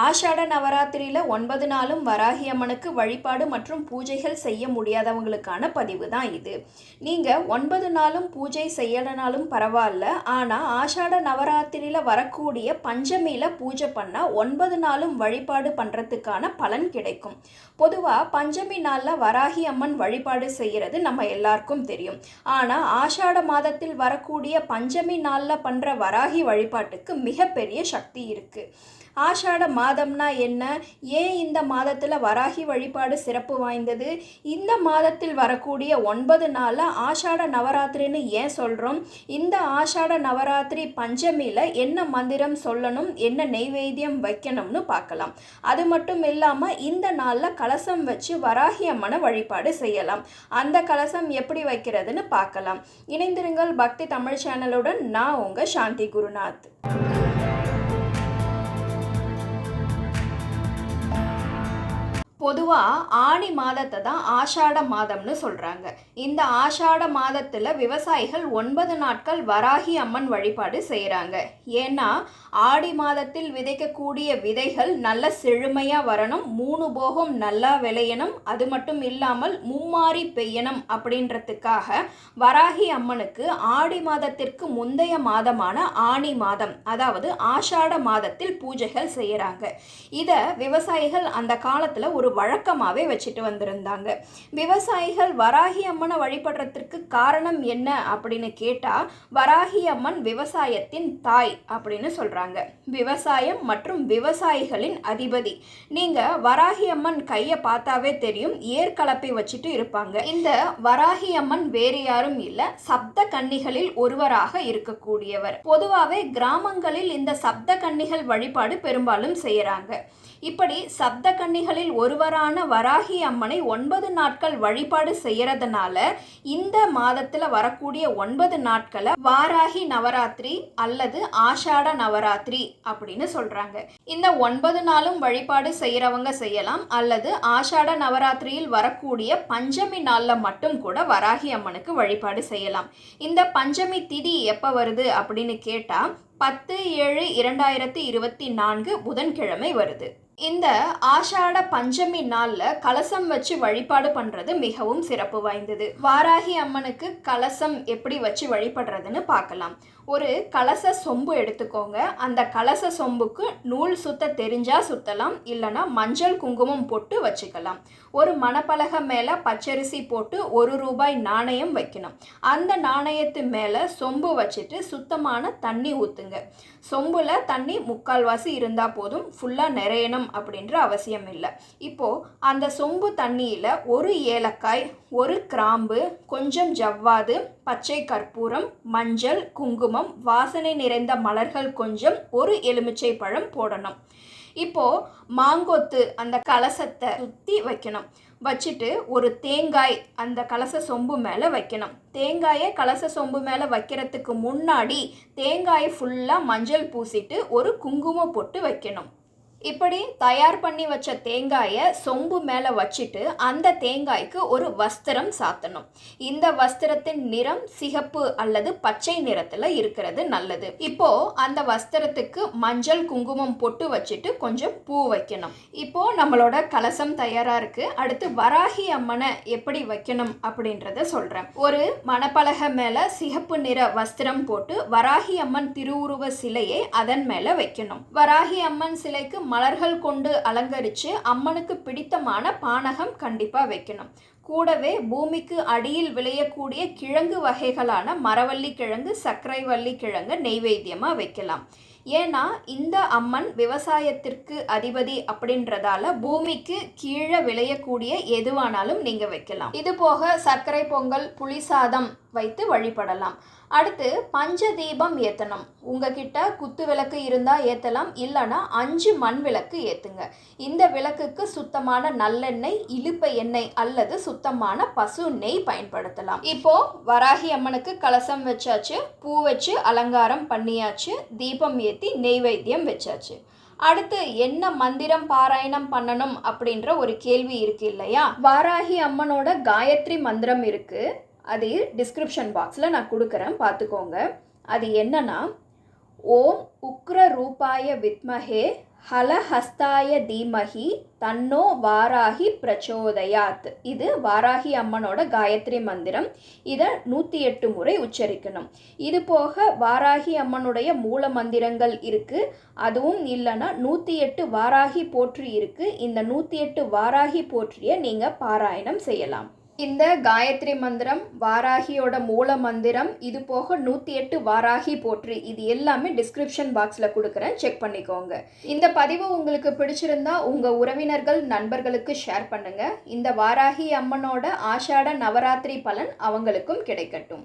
ஆஷாட நவராத்திரியில் ஒன்பது நாளும் வராகி அம்மனுக்கு வழிபாடு மற்றும் பூஜைகள் செய்ய முடியாதவங்களுக்கான பதிவு தான் இது. நீங்கள் ஒன்பது நாளும் பூஜை செய்யலைனாலும் பரவாயில்ல. ஆனால் ஆஷாட நவராத்திரியில் வரக்கூடிய பஞ்சமியில் பூஜை பண்ணால் ஒன்பது நாளும் வழிபாடு பண்ணுறதுக்கான பலன் கிடைக்கும். பொதுவாக பஞ்சமி நாளில் வராகி அம்மன் வழிபாடு செய்கிறது நம்ம எல்லாருக்கும் தெரியும். ஆனால் ஆஷாட மாதத்தில் வரக்கூடிய பஞ்சமி நாளில் பண்ணுற வராகி வழிபாட்டுக்கு மிகப்பெரிய சக்தி இருக்குது ஆஷாட மாதம்னா என்ன? ஏன் இந்த மாதத்தில் வராகி வழிபாடு சிறப்பு வாய்ந்தது? இந்த மாதத்தில் வரக்கூடிய ஒன்பது நாளில் ஆஷாட நவராத்திரின்னு ஏன் சொல்கிறோம் இந்த ஆஷாட நவராத்திரி பஞ்சமியில் என்ன மந்திரம் சொல்லணும்? என்ன நெய்வேத்தியம் வைக்கணும்னு பார்க்கலாம். அது மட்டும் இல்லாமல் இந்த நாளில் கலசம் வச்சு வராகி அம்மனை வழிபாடு செய்யலாம். அந்த கலசம் எப்படி வைக்கிறதுன்னு பார்க்கலாம். இணைந்திருங்கள் பக்தி தமிழ் சேனலுடன். நான் உங்கள் சாந்தி குருநாத். பொதுவாக ஆணி மாதத்தை தான் ஆஷாட மாதம்னு சொல்கிறாங்க இந்த ஆஷாட மாதத்தில் விவசாயிகள் ஒன்பது நாட்கள் வராகி அம்மன் வழிபாடு செய்கிறாங்க ஏன்னா ஆடி மாதத்தில் விதைக்கக்கூடிய விதைகள் நல்ல செழுமையாக வரணும் மூணு போகம் நல்லா விளையணும் அது மட்டும் இல்லாமல் மும்மாரி பெய்யணும் அப்படின்றதுக்காக வராகி அம்மனுக்கு ஆடி மாதத்திற்கு முந்தைய மாதமான ஆணி மாதம் அதாவது ஆஷாட மாதத்தில் பூஜைகள் செய்கிறாங்க இதை விவசாயிகள் அந்த காலத்தில் ஒரு வழக்கமாகவே வச்சுட்டு வந்திருந்தாங்க. விவசாயிகள் வராகி அம்மனை வழிபடுறதுக்கு காரணம் என்ன அப்படின்னு கேட்டால் வராகி அம்மன் விவசாயத்தின் தாய் அப்படின்னு சொல்கிறாங்க விவசாயம் மற்றும் விவசாயிகளின் அதிபதி. நீங்கள் வராகி அம்மன் கையை பார்த்தாவே தெரியும் ஏற்கலப்பை வச்சுட்டு இருப்பாங்க. இந்த வராகி அம்மன் வேறு யாரும் இல்லை சப்த கன்னிகளில் ஒருவராக இருக்கக்கூடியவர். பொதுவாகவே கிராமங்களில் இந்த சப்த கன்னிகள் வழிபாடு பெரும்பாலும் செய்கிறாங்க இப்படி சப்த கன்னிகளில் ஒருவரான வராகி அம்மனை ஒன்பது நாட்கள் வழிபாடு செய்யறதுனால இந்த மாதத்தில் வரக்கூடிய ஒன்பது நாட்களை வாராகி நவராத்திரி அல்லது ஆஷாட நவராத்திரி அப்படின்னு சொல்றாங்க. இந்த ஒன்பது நாளும் வழிபாடு செய்யறவங்க செய்யலாம். அல்லது ஆஷாட நவராத்திரியில் வரக்கூடிய பஞ்சமி நாளில் மட்டும் கூட வராகி அம்மனுக்கு வழிபாடு செய்யலாம். இந்த பஞ்சமி திதி எப்போ வருது அப்படின்னு கேட்டால் பத்து ஏழு இரண்டாயிரத்தி இருபத்தி நான்கு புதன்கிழமை வருது. இந்த ஆஷாட பஞ்சமி நாளில் கலசம் வச்சு வழிபாடு பண்ணுறது மிகவும் சிறப்பு வாய்ந்தது. வாராகி அம்மனுக்கு கலசம் எப்படி வச்சு வழிபடுறதுன்னு பார்க்கலாம். ஒரு கலச சொம்பு எடுத்துக்கோங்க. அந்த கலச சொம்புக்கு நூல் சுத்த தெரிஞ்சால் சுத்தலாம் இல்லைனா மஞ்சள் குங்குமம் போட்டு வச்சுக்கலாம். ஒரு மணப்பலகை மேலே பச்சரிசி போட்டு ஒரு ரூபாய் நாணயம் வைக்கணும். அந்த நாணயத்து மேலே சொம்பு வச்சுட்டு சுத்தமான தண்ணி ஊற்றுங்க சொம்பில் தண்ணி முக்கால்வாசி இருந்தால் போதும். ஃபுல்லாக நிறையணும் அப்படின்ற அவசியம் இல்லை இப்போது அந்த சொம்பு தண்ணியில் ஒரு ஏலக்காய் ஒரு கிராம்பு கொஞ்சம் ஜவ்வாது பச்சை கற்பூரம் மஞ்சள் குங்குமம் வாசனை நிறைந்த மலர்கள் கொஞ்சம் ஒரு எலுமிச்சை பழம் போடணும். இப்போது மாங்கொத்து அந்த கலசத்தை சுற்றி வைக்கணும். வச்சுட்டு ஒரு தேங்காய் அந்த கலச சொம்பு மேலே வைக்கணும். தேங்காயை கலச சொம்பு மேலே வைக்கிறதுக்கு முன்னாடி தேங்காயை ஃபுல்லாக மஞ்சள் பூசிட்டு ஒரு குங்குமம் போட்டு வைக்கணும். இப்படி தயார் பண்ணி வச்ச தேங்காயை சொம்பு மேலே வச்சுட்டு அந்த தேங்காய்க்கு ஒரு வஸ்திரம் சாத்தணும். இந்த வஸ்திரத்தின் நிறம் சிகப்பு அல்லது பச்சை நிறத்தில் இருக்கிறது நல்லது. இப்போ அந்த வஸ்திரத்துக்கு மஞ்சள் குங்குமம் பொட்டு வச்சுட்டு கொஞ்சம் பூ வைக்கணும். இப்போ நம்மளோட கலசம் தயாராக இருக்கு. அடுத்து வராகி அம்மனை எப்படி வைக்கணும் அப்படின்றத சொல்கிறேன் ஒரு மணப்பலகை மேலே சிகப்பு நிற வஸ்திரம் போட்டு வராகி அம்மன் திருவுருவ சிலையை அதன் மேலே வைக்கணும். வராகி அம்மன் சிலைக்கு மலர்கள் கொண்டு அலங்கரித்து அம்மனுக்கு பிடித்தமான பானகம் கண்டிப்பாக வைக்கணும். கூடவே பூமிக்கு அடியில் விளையக்கூடிய கிழங்கு வகைகளான மரவள்ளி கிழங்கு சர்க்கரைவள்ளி கிழங்கு நெய்வேத்தியமாக வைக்கலாம். ஏன்னா இந்த அம்மன் விவசாயத்திற்கு அதிபதி அப்படின்றதால பூமிக்கு கீழே விளையக்கூடிய எதுவானாலும் நீங்கள் வைக்கலாம். இது போக சர்க்கரை பொங்கல் புளிசாதம் வைத்து வழிபடலாம். அடுத்து பஞ்ச தீபம் ஏற்றணும் உங்ககிட்ட குத்து விளக்கு இருந்தால் ஏற்றலாம் இல்லைனா அஞ்சு மண் விளக்கு ஏற்றுங்க இந்த விளக்குக்கு சுத்தமான நல்லெண்ணெய் இழுப்ப எண்ணெய் அல்லது சுத்தமான பசு நெய் பயன்படுத்தலாம். இப்போ வராகி அம்மனுக்கு கலசம் வச்சாச்சு பூ வச்சு அலங்காரம் பண்ணியாச்சு தீபம் ஏற்றி நெய்வேத்தியம் வச்சாச்சு. அடுத்து என்ன மந்திரம் பாராயணம் பண்ணணும் அப்படின்ற ஒரு கேள்வி இருக்கு இல்லையா? வாராகி அம்மனோட காயத்ரி மந்திரம் இருக்குது அது டிஸ்கிரிப்ஷன் பாக்ஸில் நான் கொடுக்குறேன் பார்த்துக்கோங்க அது என்னன்னா ஓம் உக்ர ரூபாய வித்மஹே ஹலஹஸ்தாய தீமஹி தன்னோ வாராகி பிரச்சோதயாத். இது வாராகி அம்மனோட காயத்ரி மந்திரம். இதை நூற்றி எட்டு முறை உச்சரிக்கணும். இது போக வாராகி அம்மனுடைய மூல மந்திரங்கள் இருக்குது அதுவும் இல்லைன்னா நூற்றி எட்டு வாராகி போற்றி இருக்குது இந்த நூற்றி எட்டு வாராகி போற்றியை நீங்கள் பாராயணம் செய்யலாம். இந்த காயத்ரி மந்திரம் வாராகியோட மூல மந்திரம் இது போக நூற்றி எட்டு வாராகி போற்றி இது எல்லாமே டிஸ்கிரிப்ஷன் பாக்ஸில் கொடுக்குறேன். செக் பண்ணிக்கோங்க. இந்த பதிவு உங்களுக்கு பிடிச்சிருந்தா உங்கள் உறவினர்கள் நண்பர்களுக்கு ஷேர் பண்ணுங்கள் இந்த வாராகி அம்மனோட ஆஷாட நவராத்திரி பலன் அவங்களுக்கும் கிடைக்கட்டும்.